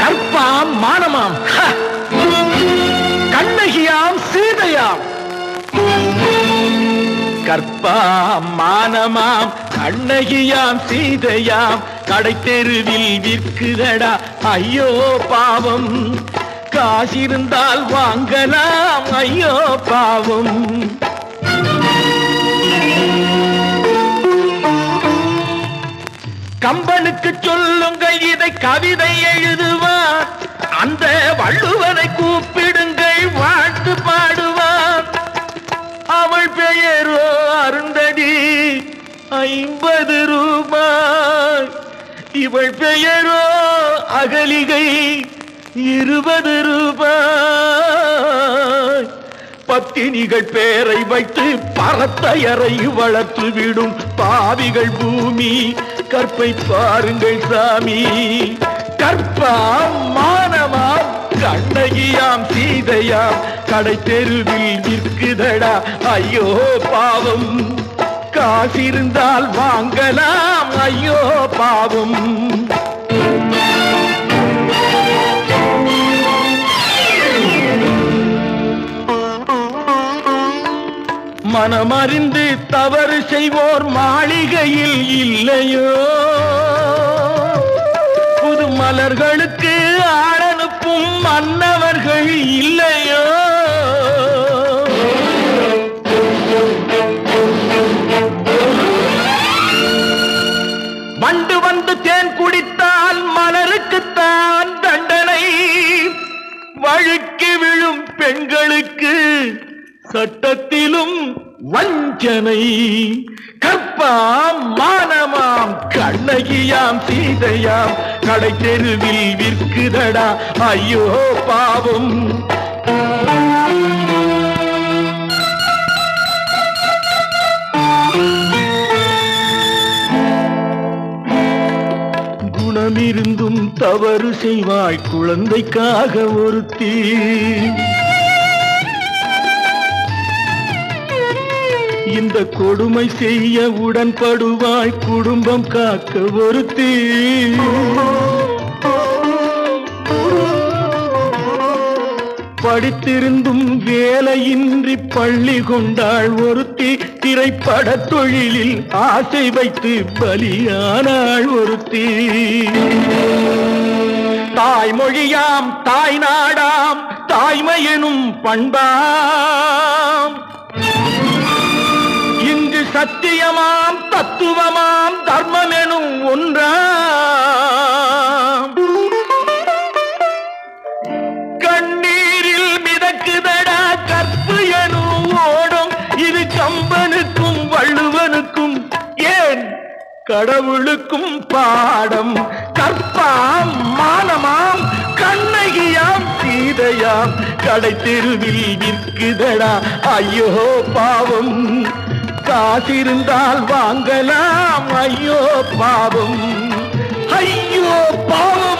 கற்பாம் மானமாம். கண்ணகியாம் சீதையாம். கற்பாம் மானமாம். கண்ணகியாம் சீதையாம். கடை தெருவில் விற்குதடா. ஐயோ பாவம். காசிருந்தால் வாங்கலாம். ஐயோ பாவம். கம்பனுக்கு சொல்லுங்கள் இதை கவிதை எழுதுவார் அந்த வள்ளுவனை கூப்பிடுங்கள் வாழ்த்து பாடுவார் அவள் பெயரோ அருந்ததி ஐம்பது ரூபாய். இவள் பெயரோ அகலிகை இருபது ரூபாய். பத்தினிகள் பேரை வைத்து பரத்தையரை வளர்த்து விடும் பாவிகள் பூமி. கற்பை பாருங்கள் சாமி. கற்பாம் மானமாம் கண்ணகியாம் சீதையாம். கடை தெருவில் நிற்குதடா ஐயோ பாவம். காசிருந்தால் வாங்கலாம் ஐயோ பாவம். மனமறிந்து தவறு செய்வோர் மாளிகையில் இல்லையோ? புது மலர்களுக்கு ஆடனுப்பும் மன்னவர்கள் இல்லையோ? வண்டு வந்து தேன் குடித்தால் மலருக்குத்தான் தண்டனை. வழுக்கி விழும் பெண்களுக்கு சட்டத்திலும் வஞ்சனை கற்பாம் மானமாம் கண்ணகியாம் சீதையாம் கடை தெருவில் விற்குதடா ஐயோ பாவம். குணமிருந்தும் தவறு செய்வாய் குழந்தைக்காக ஒருத்தீ. இந்த கொடுமை செய்ய உடன்படுவாய் குடும்பம் காக்க ஒருத்தி. படித்திருந்தும் வேலையின்றி பள்ளி கொண்டாள் ஒருத்தி. திரைப்பட தொழிலில் ஆசை வைத்து பலியானாள் ஒருத்தி. தாய்மொழியாம் தாய் நாடாம் தாய்மையெனும் பண்பாம். சத்தியமாம் தத்துவமாம் தர்மமெனும் ஒன்றாம் கண்ணீரில் மிதக்குதடா கற்பு எனும் ஓடும். இது கம்பனுக்கும் வள்ளுவனுக்கும் ஏன்? கடவுளுக்கும் பாடம். கற்பாம் மானமாம் கண்ணகியாம் சீதையாம். கடை தெருவில் நிற்குதடா ஐயோ பாவம். காசிருந்தால் வாங்கலாம். ஐயோ பாவம். ஐயோ பாவம்.